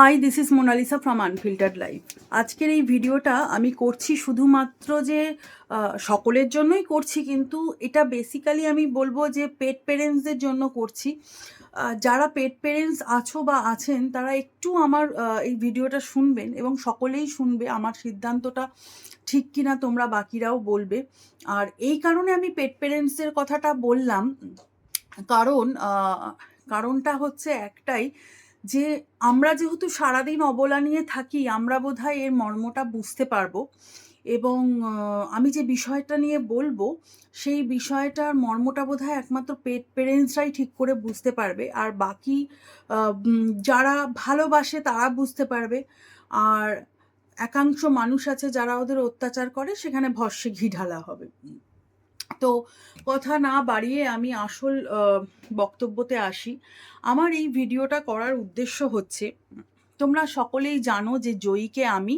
Hi this is Monalisa from unfiltered life আজকের এই ভিডিওটা আমি করছি শুধুমাত্র যে সকলের জন্যই করছি, কিন্তু এটা বেসিক্যালি আমি বলব যে পেট পেরেন্টসদের জন্য করছি। যারা পেট পেরেন্টস আছো বা আছেন, তারা একটু আমার এই ভিডিওটা শুনবেন এবং সকলেই শুনবে আমার সিদ্ধান্তটা ঠিক কিনা তোমরা বাকিরাও বলবে। আর এই কারণে আমি পেট পেরেন্টসদের কথাটা বললাম। কারণ কারণটা হচ্ছে একটাই যে আমরা যেহেতু সারাদিন অবলা নিয়ে থাকি, আমরা বোধহয় এর মর্মটা বুঝতে পারব। এবং আমি যে বিষয়টা নিয়ে বলব, সেই বিষয়টার মর্মটা বোধহয় একমাত্র পেট পেরেন্টসরাই ঠিক করে বুঝতে পারবে। আর বাকি যারা ভালোবাসে তারা বুঝতে পারবে। আর একাংশ মানুষ আছে যারা ওদের অত্যাচার করে, সেখানে ভস্যে ঘি ঢালা হবে। তো কথা না বাড়িয়ে আমি আসল বক্তব্যতে আসি। আমার এই ভিডিওটা করার উদ্দেশ্য হচ্ছে, তোমরা সকলেই জানো যে জয়ীকে আমি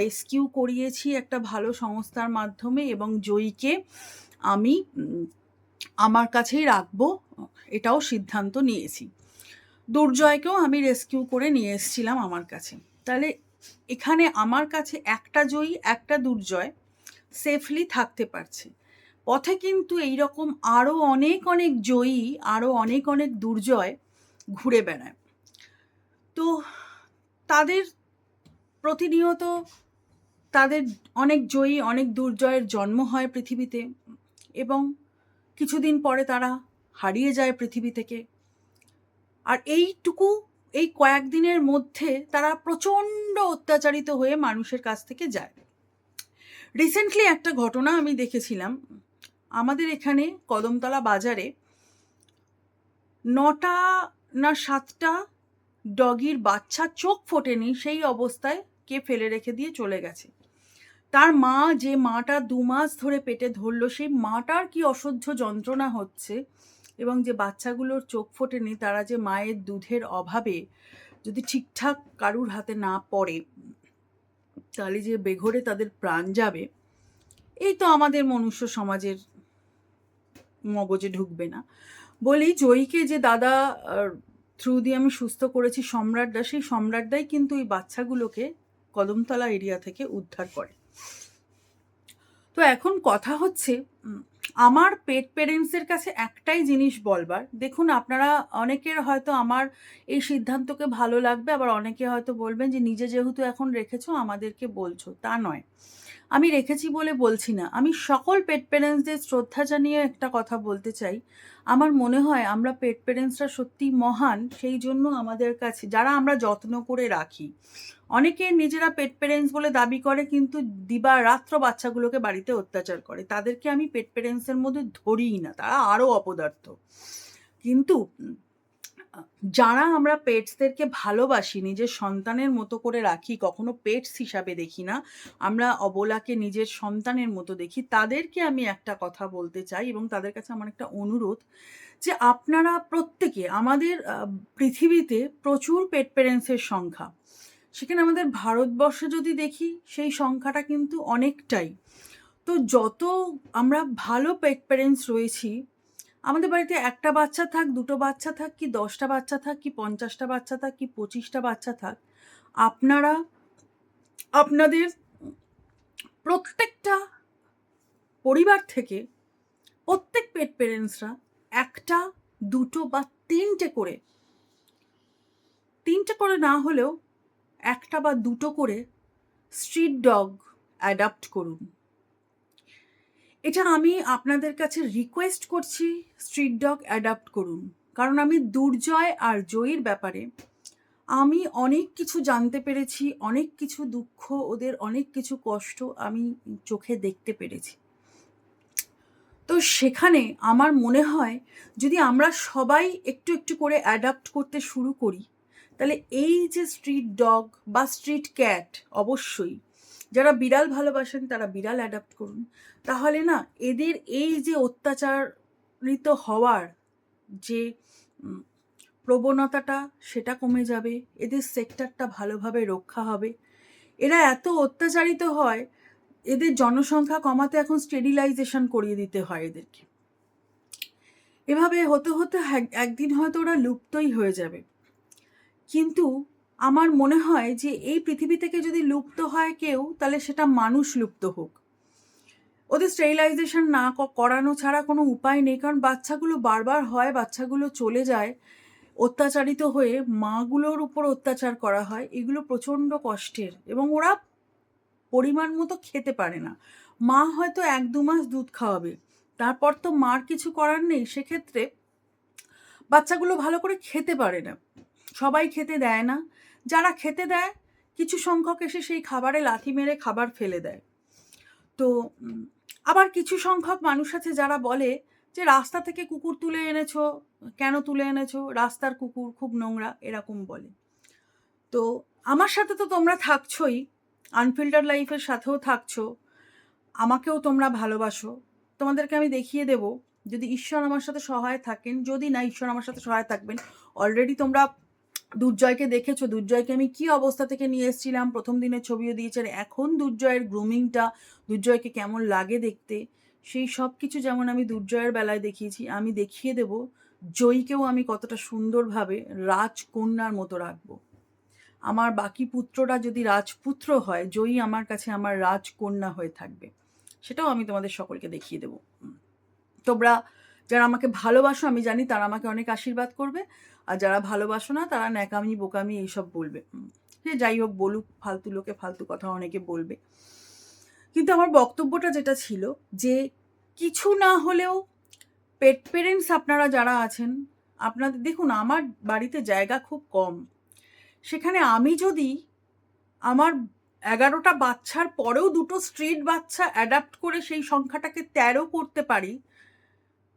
রেস্কিউ করিয়েছি একটা ভালো সংস্থার মাধ্যমে এবং জয়ীকে আমি আমার কাছেই রাখব, এটাও সিদ্ধান্ত নিয়েছি। দুর্জয়কেও আমি রেস্কিউ করে নিয়ে এসেছিলাম আমার কাছে। তাহলে এখানে আমার কাছে একটা জয়ী, একটা দুর্জয় সেফলি থাকতে পারছে। পথে কিন্তু এই রকম আরও অনেক অনেক জয়ী আরও অনেক অনেক দুর্জয় ঘুরে বেড়ায়। তো তাদের প্রতিনিয়ত তাদের অনেক জয়ী, অনেক দুর্জয়ের জন্ম হয় পৃথিবীতে এবং কিছুদিন পরে তারা হারিয়ে যায় পৃথিবী থেকে। আর এইটুকু, এই কয়েকদিনের মধ্যে তারা প্রচণ্ড অত্যাচারিত হয়ে মানুষের কাছ থেকে যায়। রিসেন্টলি একটা ঘটনা আমি দেখেছিলাম। আমাদের এখানে কদমতলা বাজারে নটা না সাতটা ডগির বাচ্চা চোখ ফোটেনি সেই অবস্থায় কে ফেলে রেখে দিয়ে চলে গেছে। তার মা যে মাটা দু মাস ধরে পেটে ধরলো, সেই মাটার কি অসহ্য যন্ত্রণা হচ্ছে এবং যে বাচ্চাগুলোর চোখ ফোটেনি, তারা যে মায়ের দুধের অভাবে যদি ঠিকঠাক কারুর হাতে না পড়ে, তাহলে যে বেঘরে তাদের প্রাণ যাবে, এই তো আমাদের মনুষ্য সমাজের মগজে ঢুকবে না। বলি জয়ীকে যে দাদা থ্রু দিয়ে আমি সুস্থ করেছি সম্রাটদা সেই সম্রাটদাই কিন্তু ওই বাচ্চাগুলোকে কদমতলা এরিয়া থেকে উদ্ধার করে। তো এখন কথা হচ্ছে আমার পেট পেরেন্টসের কাছে একটাই জিনিস বলবার। দেখুন, আপনারা অনেকের হয়তো আমার এই সিদ্ধান্তকে ভালো লাগবে, আবার অনেকে হয়তো বলবেন যে, নিজে যেহেতু এখন রেখেছো, আমাদেরকে বলছো। তা নয়। আমি রেখেছি বলে বলছি না। আমি সকল পেট পেরেন্টসদের শ্রদ্ধা জানিয়ে একটা কথা বলতে চাই। আমার মনে হয় আমরা পেট পেরেন্টসরা সত্যি মহান, সেই জন্য আমাদের কাছে, যারা আমরা যত্ন করে রাখি। অনেকে নিজেরা পেট পেরেন্টস বলে দাবি করে, কিন্তু দিবা রাত্র বাচ্চাগুলোকে বাড়িতে অত্যাচার করে। তাদেরকে আমি পেট পেরেন্টসের মধ্যে ধরিই না, তারা আরও অপদার্থ। কিন্তু যারা আমরা পেটসদেরকে ভালোবাসি, নিজের সন্তানের মতো করে রাখি, কখনো পেটস হিসাবে দেখি না, আমরা অবলাকে নিজের সন্তানের মতো দেখি, তাদেরকে আমি একটা কথা বলতে চাই এবং তাদের কাছে আমার একটা অনুরোধ যে আপনারা প্রত্যেকে, আমাদের পৃথিবীতে প্রচুর পেট পেরেন্টসের সংখ্যা। সেখানে আমাদের ভারতবর্ষে যদি দেখি, সেই সংখ্যাটা কিন্তু অনেকটাই। তো যত আমরা ভালো পেট পেরেন্টস রয়েছি আমাদের বাড়িতে একটা বাচ্চা থাক, দুটো বাচ্চা থাক, কি দশটা বাচ্চা থাক, কি পঞ্চাশটা বাচ্চা থাক, কি পঁচিশটা বাচ্চা থাক, আপনারা, আপনাদের প্রত্যেকটা পরিবার থেকে প্রত্যেক পেট পেরেন্টসরা একটা, দুটো বা তিনটে করে তিনটে করে না হলেও একটা বা দুটো করে স্ট্রিট ডগ অ্যাডাপ্ট করুন। এটা আমি আপনাদের কাছে রিকোয়েস্ট করছি স্ট্রিট ডগ অ্যাডাপ্ট করুন। কারণ আমি দুর্জয় আর জয়ীর ব্যাপারে আমি অনেক কিছু জানতে পেরেছি, অনেক কিছু দুঃখ, ওদের অনেক কিছু কষ্ট আমি চোখে দেখতে পেরেছি। তো সেখানে আমার মনে হয়, যদি আমরা সবাই একটু একটু করে অ্যাডাপ্ট করতে শুরু করি, তাহলে এই যে স্ট্রিট ডগ বা স্ট্রিট ক্যাট অবশ্যই যারা বিড়াল ভালোবাসেন, তারা বিড়াল অ্যাডাপ্ট করুন। তাহলে না, এদের এই যে অত্যাচারিত হওয়ার যে প্রবণতাটা, সেটা কমে যাবে, এদের সেক্টরটা ভালোভাবে রক্ষা হবে। এরা এত অত্যাচারিত হয়, এদের জনসংখ্যা কমাতে এখন স্টেরিলাইজেশন করিয়ে দিতে হয় এদেরকে। এভাবে হতে হতে এক- একদিন হয়তো ওরা লুপ্তই হয়ে যাবে। কিন্তু আমার মনে হয় যে এই পৃথিবী থেকে যদি লুপ্ত হয় কেউ, তাহলে সেটা মানুষ লুপ্ত হোক। ওদের স্টেরিলাইজেশন না করানো ছাড়া কোনো উপায় নেই, কারণ বাচ্চাগুলো বারবার হয়, বাচ্চাগুলো চলে যায়, অত্যাচারিত হয়ে মাগুলোর উপর অত্যাচার করা হয়, এগুলো প্রচণ্ড কষ্টের এবং ওরা পরিমাণ মতো খেতে পারে না। মা হয়তো এক দু মাস দুধ খাওয়াবে, তারপর তো মার কিছু করার নেই, সেক্ষেত্রে বাচ্চাগুলো ভালো করে খেতে পারে না। সবাই খেতে দেয় না। যারা খেতে দেয়, কিছু সংখ্যক এসে সেই খাবারে লাথি মেরে খাবার ফেলে দেয়। তো আবার কিছু সংখ্যক মানুষ আছে যারা বলে যে, রাস্তা থেকে কুকুর তুলে এনেছো, কেন তুলে এনেছো? রাস্তার কুকুর খুব নোংরা, এরকম বলে। তো, আমার সাথে তো তোমরা থাকছোই, আনফিল্টার লাইফের সাথেও থাকছো, আমাকেও তোমরা ভালোবাসো। তোমাদেরকে আমি দেখিয়ে দেব, যদি ঈশ্বর আমার সাথে সহায় থাকেন, যদি না ঈশ্বর আমার সাথে সহায় থাকবেন অলরেডি তোমরা দুর্জয়কে দেখেছ? দুর্জয়কে আমি কি অবস্থা থেকে নিয়ে এসেছিলাম? প্রথম দিনের ছবিও দিয়েছেন। এখন দুর্জয়ের গ্রুমিংটা দুর্জয়কে কেমন লাগে দেখতে? সেই সব কিছু যেমন আমি দুর্জয়ের বেলায় দেখিয়েছি, আমি দেখিয়ে দেব জয়ীকেও আমি কতটা সুন্দরভাবে রাজকন্যার মতো রাখব। আমার বাকি পুত্ররা যদি রাজপুত্র হয়, জয়ী আমার কাছে আমার রাজকন্যা হয়ে থাকবে। সেটাও আমি তোমাদের সকলকে দেখিয়ে দেবো। তোমরা যারা আমাকে ভালোবাসো, আমি জানি তারা আমাকে অনেক আশীর্বাদ করবে। আর যারা ভালোবাসো না, তারা ন্যাকামি, বোকামি এইসব বলবে। সে যাই হোক বলুক, ফালতু লোকে ফালতু কথা অনেকে বলবে। কিন্তু আমার বক্তব্যটা যেটা ছিল যে, কিছু না হলেও পেট পেরেন্টস আপনারা যারা আছেন আপনাদের দেখুন, আমার বাড়িতে জায়গা খুব কম। সেখানে আমি যদি আমার এগারোটা বাচ্চার পরেও দুটো স্ট্রিট বাচ্চা অ্যাডাপ্ট করে সেই সংখ্যাটাকে তেরো করতে পারি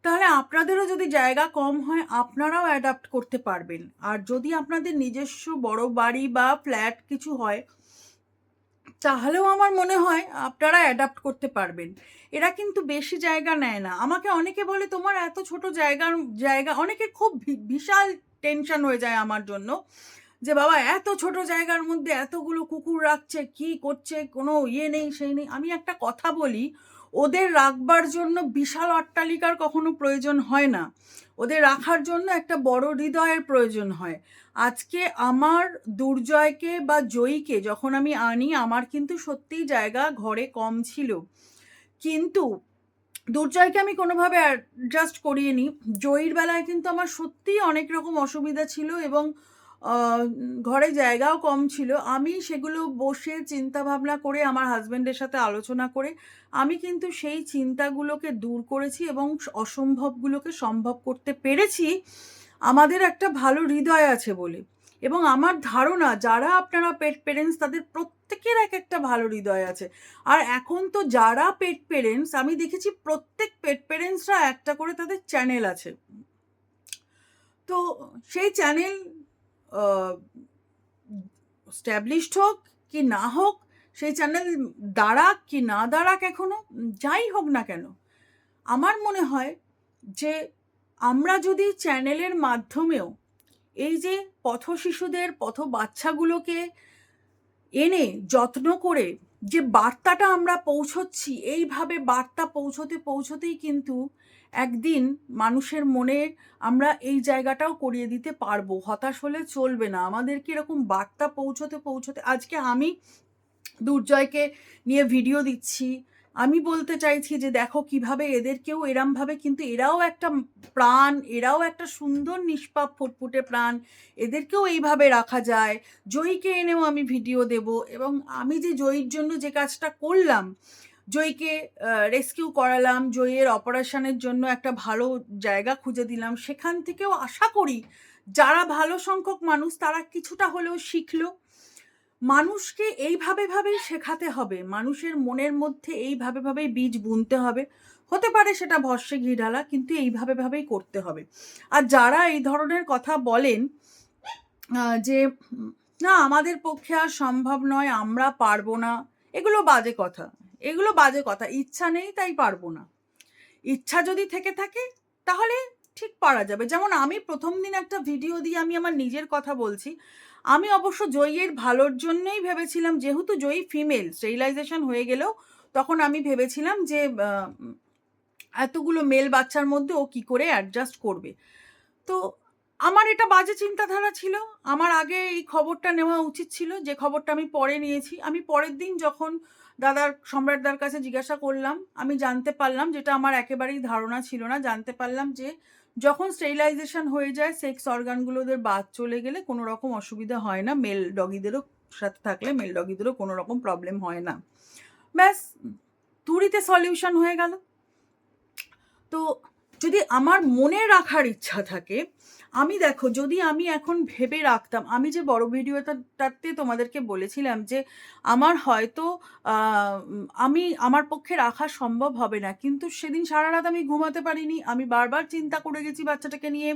তাহলে আপনাদেরও যদি জায়গা কম হয়, আপনারাও অ্যাডাপ্ট করতে পারবেন। আর যদি আপনাদের নিজস্ব বড় বাড়ি বা ফ্ল্যাট কিছু হয়, তাহলেও আমার মনে হয় আপনারা অ্যাডাপ্ট করতে পারবেন। এরা কিন্তু বেশি জায়গা নেয় না। আমাকে অনেকে বলে, তোমার এত ছোট জায়গার, জায়গা অনেকে খুব বিশাল টেনশন হয়ে যায় আমার জন্য। যে বাবা, এত ছোট জায়গার মধ্যে এতগুলো কুকুর রাখছে, কি করছে? কোনো ইয়ে নেই, সেই নেই। আমি একটা কথা বলি, ওদের রাখবার জন্য বিশাল অট্টালিকার কখনো প্রয়োজন হয় না। ওদের রাখার জন্য একটা বড় হৃদয়ের প্রয়োজন হয়। আজকে আমার দুর্জয়কে বা জয়ীকে যখন আমি আনি, আমার কিন্তু সত্যিই জায়গা ঘরে কম ছিল। কিন্তু দুর্জয়কে আমি কোনোভাবে অ্যাডজাস্ট করিয়ে নিই জয়ীর বেলায় কিন্তু আমার সত্যিই অনেক রকম অসুবিধা ছিল এবং ঘরে জায়গাও কম ছিল। আমি সেগুলো বসে চিন্তা ভাবনা করে আমার হাজব্যান্ডের সাথে আলোচনা করে আমি কিন্তু সেই চিন্তাগুলোকে দূর করেছি এবং অসম্ভবগুলোকে সম্ভব করতে পেরেছি। আমাদের একটা ভালো হৃদয় আছে বলে এবং আমার ধারণা যারা আপনারা পেট পেরেন্টস তাদের প্রত্যেকের এক একটা ভালো হৃদয় আছে। আর এখন তো যারা পেট পেরেন্টস আমি দেখেছি প্রত্যেক পেট পেরেন্টসরা একটা করে তাদের চ্যানেল আছে। তো সেই চ্যানেল স্ট্যাবলিশড হোক কি না হোক, সেই চ্যানেল দাঁড়াক কি না দাঁড়াক এখনও, যাই হোক না কেন, আমার মনে হয় যে আমরা যদি চ্যানেলের মাধ্যমেও এই যে পথ শিশুদের, পথ বাচ্চাগুলোকে এনে যত্ন করে যে বার্তাটা আমরা পৌঁছচ্ছি, এইভাবে বার্তা পৌঁছতে পৌঁছতেই কিন্তু একদিন মানুষের মনে, আমরা এই জায়গাটাও করিয়ে দিতে পারব, হতাশ হলে চলবে না। আমাদেরকে এরকম বার্তা পৌঁছতে পৌঁছতে, আজকে আমি দুর্জয়কে নিয়ে ভিডিও দিচ্ছি। আমি বলতে চাইছি যে, দেখো কীভাবে এদেরকেও এরমভাবে কিন্তু এরাও একটা প্রাণ, এরাও একটা সুন্দর নিষ্পাপ ফুটফুটে প্রাণ, এদেরকেও এইভাবে রাখা যায়। জয়ীকে এনেও আমি ভিডিও দেব। এবং আমি যে জয়ীর জন্য যে কাজটা করলাম জয়ীকে রেস্কিউ করালাম, জয়ের অপারেশনের জন্য একটা ভালো জায়গা খুঁজে দিলাম। সেখান থেকেও আশা করি যারা ভালো সংখ্যক মানুষ তারা কিছুটা হলেও শিখল। মানুষকে এইভাবে ভাবেই শেখাতে হবে। মানুষের মনের মধ্যে এইভাবে ভাবেই বীজ বুনতে হবে। হতে পারে সেটা ভস্যে ঘি ঢালা, কিন্তু এইভাবে ভাবেই করতে হবে। আর যারা এই ধরনের কথা বলেন যে, না, আমাদের পক্ষে আর সম্ভব নয়, আমরা পারব না, এগুলো বাজে কথা। এগুলো বাজে কথা। ইচ্ছা নেই তাই পারব না। ইচ্ছা যদি থেকে থাকে, তাহলে ঠিক পারা যাবে। যেমন আমি প্রথম দিন একটা ভিডিও দিয়ে আমি আমার নিজের কথা বলছি। আমি অবশ্য জয়ীর ভালোর জন্যই ভেবেছিলাম, যেহেতু জয়ী ফিমেল স্টেরিলাইজেশন হয়ে গেলেও তখন আমি ভেবেছিলাম যে এতগুলো মেল বাচ্চার মধ্যে ও কি করে অ্যাডজাস্ট করবে। তো আমার এটা বাজে চিন্তাধারা ছিল। আমার আগে এই খবরটা নেওয়া উচিত ছিল, যে খবরটা আমি পরে নিয়েছি। আমি পরের দিন যখন দাদার, সম্রাটদার কাছে জিজ্ঞাসা করলাম, আমি জানতে পারলাম যেটা আমার একেবারেই ধারণা ছিল না। জানতে পারলাম যে যখন স্টেরিলাইজেশন হয়ে যায়, সেক্স অর্গানগুলো ওদের বাদ চলে গেলে কোনো রকম অসুবিধা হয় না। মেল ডগিদেরও সাথে থাকলে মেল ডগিদেরও কোনো রকম প্রবলেম হয় না। ব্যাস, তুড়িতে সলিউশন হয়ে গেল। তো যদি আমার মনে রাখার ইচ্ছা থাকে আমি দেখো, যদি আমি এখন ভেবে রাখতাম, আমি যে বড় ভিডিওটাতে তোমাদেরকে বলেছিলাম যে আমার হয়তো আমি আমার পক্ষে রাখা সম্ভব হবে না, কিন্তু সেদিন সারা রাত আমি ঘুমাতে পারিনি, আমি বারবার চিন্তা করে গেছি বাচ্চাটাকে নিয়ে।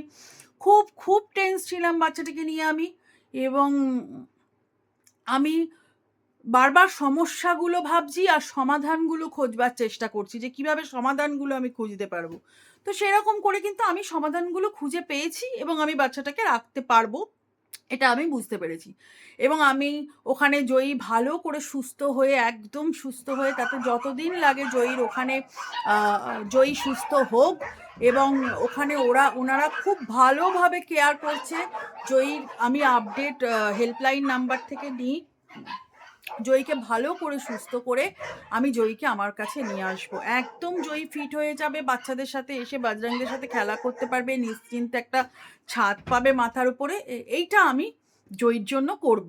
খুব খুব টেন্স ছিলাম বাচ্চাটাকে নিয়ে আমি, এবং আমি বারবার সমস্যাগুলো ভাবছি আর সমাধানগুলো খোঁজবার চেষ্টা করছি যে কীভাবে সমাধানগুলো আমি খুঁজতে পারব। তো সেরকম করে কিন্তু আমি সমাধানগুলো খুঁজে পেয়েছি এবং আমি বাচ্চাটাকে রাখতে পারব, এটা আমি বুঝতে পেরেছি। এবং আমি ওখানে জয়ী ভালো করে সুস্থ হয়ে, একদম সুস্থ হয়ে তাতে যতদিন লাগে জয়ীর ওখানে জয়ী সুস্থ হোক এবং ওখানে ওরা, ওনারা খুব ভালোভাবে কেয়ার করছে। জয়ীর, আমি আপডেট হেল্পলাইন নাম্বার থেকে নিই। জয়ীকে ভালো করে, সুস্থ করে আমি জয়ীকে আমার কাছে নিয়ে আসব। একদম জয়ী ফিট হয়ে যাবে, বাচ্চাদের সাথে এসে বাজরাংদের সাথে খেলা করতে পারবে, নিশ্চিন্তে একটা ছাদ পাবে মাথার উপরে। এইটা আমি জয়ীর জন্য করব।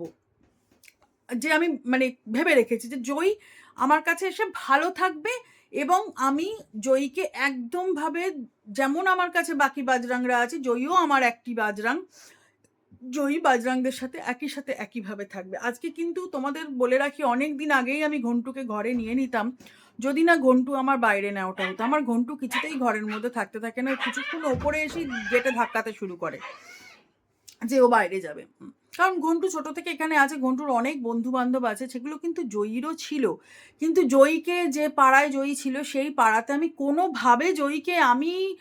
যে আমি মানে ভেবে রেখেছি যে জয়ী আমার কাছে এসে ভালো থাকবে এবং আমি জয়ীকে একদমভাবে যেমন আমার কাছে বাকি বাজরাংরা আছে, জয়ীও আমার একটি বাজরাং। জয়ী বাজরাংদের সাথে একই সাথে একইভাবে থাকবে। আজকে কিন্তু তোমাদের বলে রাখি অনেক দিন আগেই আমি ঘন্টুকে ঘরে নিয়ে নিতাম। যদি না ঘন্টু আমার বাইরে নেওয়াটা হতো। আমার ঘন্টু কিছুতেই ঘরের মধ্যে থাকতে থাকে না। কিছুক্ষণ ওপরে এসে গেটে ধাক্কাতে শুরু করে যে ও বাইরে যাবে। কারণ ঘন্টু ছোট থেকে এখানে আছে, ঘন্টুর অনেক বন্ধু বান্ধব আছে, সেগুলো কিন্তু জয়ীরও ছিল। কিন্তু জয়ীকে যে পাড়ায় জয়ী ছিল, সেই পাড়াতে আমি কোনোভাবে জয়ীকে আমি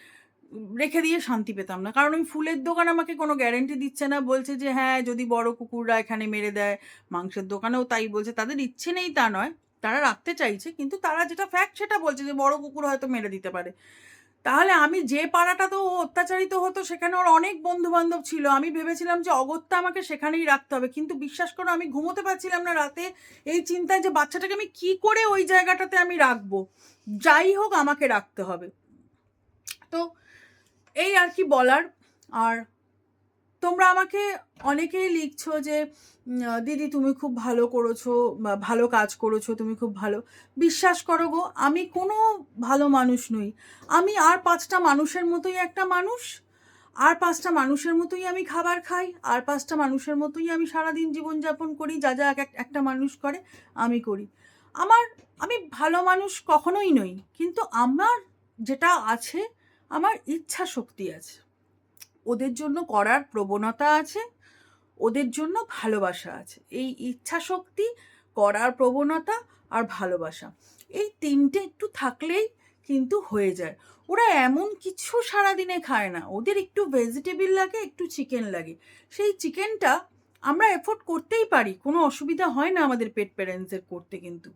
রেখে দিয়ে শান্তি পেতাম না। কারণ ওই ফুলের দোকান আমাকে কোনো গ্যারেন্টি দিচ্ছে না। বলছে যে হ্যাঁ যদি বড় কুকুররা এখানে মেরে দেয়, মাংসের দোকানেও তাই বলছে। তাদের ইচ্ছে নেই তা নয়। তারা রাখতে চাইছে, কিন্তু তারা যেটা ফ্যাক্ট সেটা বলছে যে, বড় কুকুর হয়তো মেরে দিতে পারে। তাহলে আমি যে পাড়াটা তো অত্যাচারিত হতো, সেখানে ওর অনেক বন্ধু বান্ধব ছিল। আমি ভেবেছিলাম যে, অগত্যা আমাকে সেখানেই রাখতে হবে। কিন্তু বিশ্বাস করো, আমি ঘুমোতে পারছিলাম না রাতে। এই চিন্তায় যে, বাচ্চাটাকে আমি কি করে ওই জায়গাটাতে আমি রাখব? যাই হোক, আমাকে রাখতে হবে। তো এই আর কি বলার? আর তোমরা আমাকে অনেকেই লিখছো যে দিদি তুমি খুব ভালো করেছ ভালো কাজ করেছ, তুমি খুব ভালো। বিশ্বাস করো গো, আমি কোনো ভালো মানুষ নই। আমি আর পাঁচটা মানুষের মতোই একটা মানুষ, আর পাঁচটা মানুষের মতোই আমি খাবার খাই, আর পাঁচটা মানুষের মতোই আমি সারাদিন জীবনযাপন করি, যা যা এক এক- একটা মানুষ করে, আমি করি। আমার, আমি ভালো মানুষ কখনোই নই, কিন্তু আমার যেটা আছে আমার ইচ্ছা শক্তি আছে। ওদের জন্য করার প্রবণতা আছে, ওদের জন্য ভালোবাসা আছে। এই ইচ্ছা শক্তি, করার প্রবণতা আর ভালোবাসা এই তিনটে একটু থাকলেই কিন্তু হয়ে যায়। ওরা এমন কিছু সারাদিনে খায় না। ওদের একটু ভেজিটেবল লাগে, একটু চিকেন লাগে। সেই চিকেনটা আমরা এফোর্ড করতেই পারি। কোনো অসুবিধা হয় না আমাদের পেট প্যারেন্টসের করতে কিন্তু।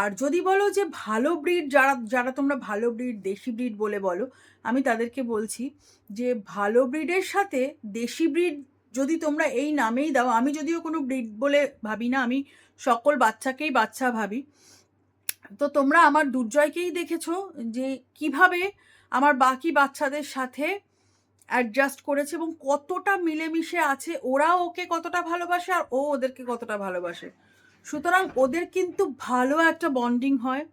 আর যদি বলো যে ভালো ব্রিড যারা যারা তোমরা ভালো ব্রিড, দেশি ব্রিড বলে বলো, আমি তাদেরকে বলছি যে ভালো ব্রিডের সাথে দেশি ব্রিড যদি তোমরা এই নামেই দাও, আমি যদিও কোনো ব্রিড বলে ভাবি না, আমি সকল বাচ্চাকেই বাচ্চা ভাবি। তো তোমরা আমার দুর্জয়কেই দেখেছ যে কীভাবে আমার বাকি বাচ্চাদের সাথে অ্যাডজাস্ট করেছে এবং কতটা মিলেমিশে আছে, ওরা ওকে কতটা ভালোবাসে আর ও ওদেরকে কতটা ভালোবাসে। সুতরাং ওদের কিন্তু ভালো একটা বন্ডিং হয়।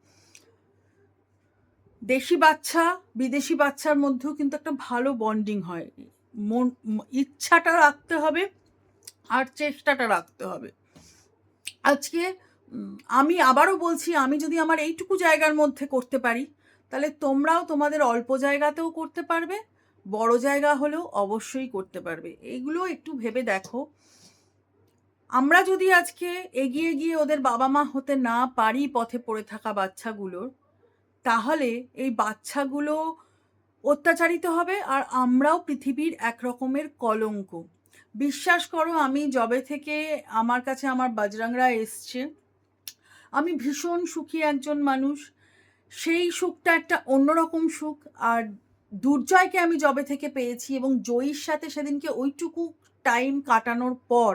দেশি বাচ্চা, বিদেশি বাচ্চার মধ্যেও কিন্তু একটা ভালো বন্ডিং হয়। মন, ইচ্ছাটা রাখতে হবে আর চেষ্টাটা রাখতে হবে। আজকে আমি আবারও বলছি, আমি যদি আমার এইটুকু জায়গার মধ্যে করতে পারি, তাহলে তোমরাও তোমাদের অল্প জায়গাতেও করতে পারবে, বড় জায়গা হলেও অবশ্যই করতে পারবে। এইগুলো একটু ভেবে দেখো। আমরা যদি আজকে এগিয়ে গিয়ে ওদের বাবা মা হতে না পারি পথে পড়ে থাকা বাচ্চাগুলোর, তাহলে এই বাচ্চাগুলো অত্যাচারিত হবে আর আমরাও পৃথিবীর এক রকমের কলঙ্ক। বিশ্বাস করো, আমি জবে থেকে আমার কাছে আমার বাজরাংরা এসছে, আমি ভীষণ সুখী একজন মানুষ। সেই সুখটা একটা অন্যরকম সুখ আর দুর্জয়কে আমি জবে থেকে পেয়েছি এবং জয়ীর সাথে সেদিনকে ওইটুকু টাইম কাটানোর পর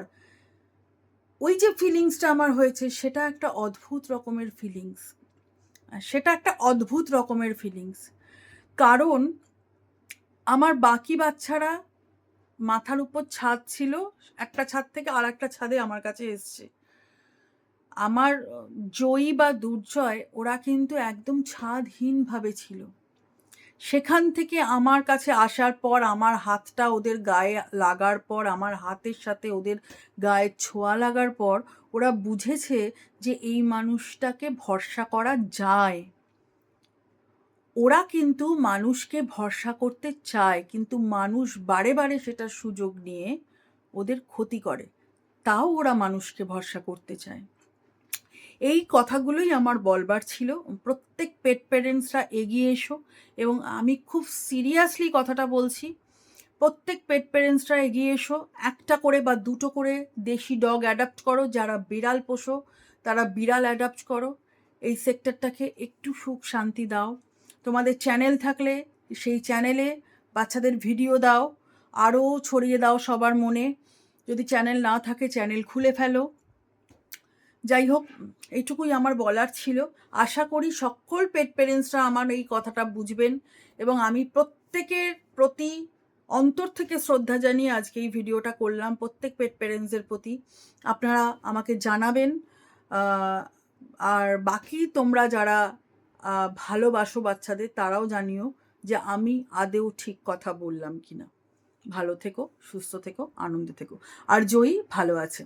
ওই যে ফিলিংসটা আমার হয়েছে, সেটা একটা অদ্ভুত রকমের ফিলিংস সেটা একটা অদ্ভুত রকমের ফিলিংস কারণ আমার বাকি বাচ্চারা মাথার উপর ছাদ ছিল, একটা ছাদ থেকে আর একটা ছাদে আমার কাছে এসছে। আমার জয়ী বা দুর্জয়, ওরা কিন্তু একদম ছাদহীনভাবে ছিল। সেখান থেকে আমার কাছে আসার পর আমার হাতটা ওদের গায়ে লাগার পর, আমার হাতের সাথে ওদের গায়ে ছোঁয়া লাগার পর ওরা বুঝেছে যে এই মানুষটাকে ভরসা করা যায়। ওরা কিন্তু মানুষকে ভরসা করতে চায়, কিন্তু মানুষ বারে বারে সেটার সুযোগ নিয়ে ওদের ক্ষতি করে। তাও ওরা মানুষকে ভরসা করতে চায়। এই কথাগুলোই আমার বলবার ছিল। প্রত্যেক পেট প্যারেন্টসরা এগিয়ে এসো এবং আমি খুব সিরিয়াসলি কথাটা বলছি। প্রত্যেক পেট প্যারেন্টসরা এগিয়ে এসো, একটা করে বা দুটো করে দেশি ডগ অ্যাডাপ্ট করো, যারা বিড়াল পোষো, তারা বিড়াল অ্যাডাপ্ট করো। এই সেক্টরটাকে একটু সুখ শান্তি দাও। তোমাদের চ্যানেল থাকলে সেই চ্যানেলে বাচ্চাদের ভিডিও দাও। আরও ছড়িয়ে দাও সবার মনে। যদি চ্যানেল না থাকে চ্যানেল খুলে ফেলো। যাই হোক এইটুকুই আমার বলার ছিল। আশা করি সকল পেট প্যারেন্টসরা আমার এই কথাটা বুঝবেন এবং আমি প্রত্যেকের প্রতি অন্তর থেকে শ্রদ্ধা জানিয়ে আজকে এই ভিডিওটা করলাম, প্রত্যেক পেট প্যারেন্টসদের প্রতি। আপনারা আমাকে জানাবেন আর বাকি তোমরা যারা ভালোবাসো বাচ্চাদের তারাও জানিও যে আমি আদেও ঠিক কথা বললাম কিনা। ভালো থেকো, সুস্থ থেকো, আনন্দে থেকো। আর জয়ী ভালো আছে।